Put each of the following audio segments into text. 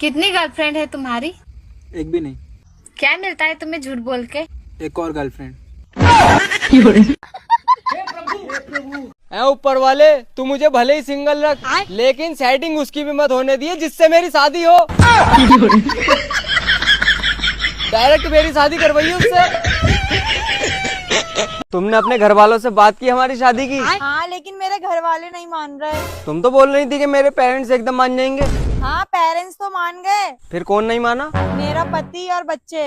कितनी गर्लफ्रेंड है तुम्हारी? एक भी नहीं। क्या मिलता है तुम्हें झूठ बोल के? एक और गर्लफ्रेंड। है ऊपर वाले तू मुझे भले ही सिंगल रख लेकिन सेटिंग उसकी भी मत होने दिए जिससे मेरी शादी हो। डायरेक्ट मेरी शादी करवाइए उससे। तुमने अपने घर वालों से बात की हमारी शादी की हाँ लेकिन मेरे घर वाले नहीं मान रहे तुम तो बोल रही थी कि मेरे पेरेंट्स एकदम मान जाएंगे हाँ पेरेंट्स तो मान गए फिर कौन नहीं माना मेरा पति और बच्चे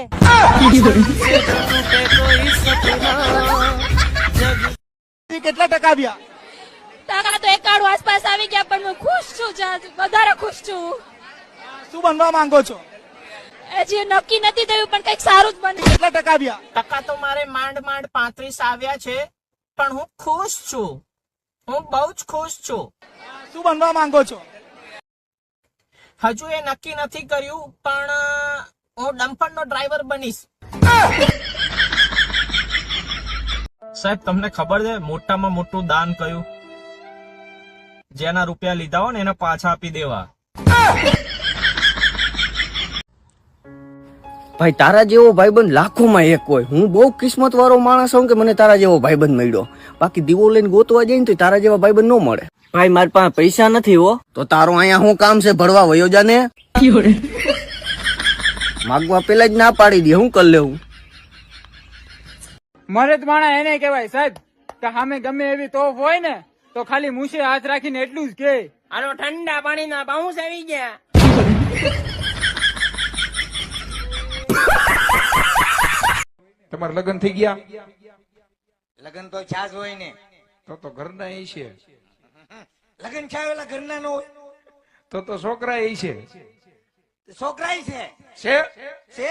કેટલા ટકા આવ્યા ટકા તો એકાણું આસપાસ આવી ગયા પણ હું ખુશ છું જા- વધારે ખુશ છું શું બનવા માંગો છો હજી નક્કી નથી થયું પણ કંઈક સારું જ બને કેટલા ટકા આવ્યા? ટકા તો મારે માંડ માંડ પાંત્રીસ આવ્યા છે પણ હું ખુશ છું. હું બહુ જ ખુશ છું. શું બનવા માંગો છો? હજુ એ નક્કી નથી કર્યું પણ હું ડમ્પરનો ડ્રાઈવર બનીશ. સાહેબ તમને ખબર છે મોટામાં મોટું દાન કયું? જેના રૂપિયા લીધા હોય ને એને પાછા આપી દેવા. ભાઈ તારા જેવો ભાઈબંધ લાખોમાં એક હોય. હું બહુ કિસ્મત વાળો માણસ હોઉં કે મને તારા જેવો ભાઈબંધ મળ્યો? બાકી દીવો લઈને ગોતવા જઈને તો તારા જેવા ભાઈબંધ ન મળે. ભાઈ મારી પાસે પૈસા નથી હો. તો તારો અહીંયા શું કામ છે? ભરવા વયો જાને માગવા પેલા જ ના પાડી દે. હું કરી લેવું? મરદ માણા એને કહેવાય સાહેબ. કે સામે ગમે એવી તોફ હોય ને તો ખાલી મૂછે હાથ રાખીને એટલું જ કે. આનો ઠંડા પાણીના બાઉન્સ આવી ગયા. તમારે લગ્ન થઈ ગયા? લગ્ન તો છાસ હોય ને. તો તો ઘરના એ છે. લગ્ન છાવેલા ઘરના નો હોય. તો તો છોકરા એ છે. છોકરા છે? છે? છે?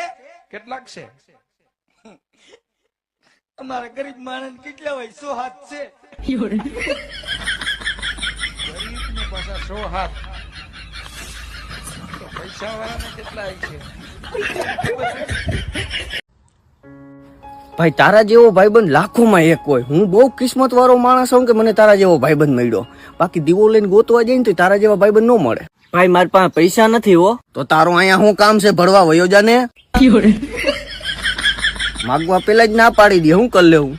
કેટલાક છે? અમારા ગરીબ માણસ કેટલા હોય? સો હાથ છે. પાછા સો હાથ. પૈસા વાળાને કેટલા છે? ભાઈ તારા જેવો ભાઈબંધ લાખોમાં એક હોય. હું બહુ કિસ્મત વાળો માણસ હોઉં કે મને તારા જેવો ભાઈબંધ મળ્યો? બાકી દીવો લઈને ગોતવા જઈને તો તારા જેવા ભાઈબંધ ન મળે. ભાઈ મારી પાસે પૈસા નથી હો. તો તારો અહીંયા શું કામ છે? ભરવા વયો જાને માગવા પેલા જ ના પાડી દે. હું કરી લેવું?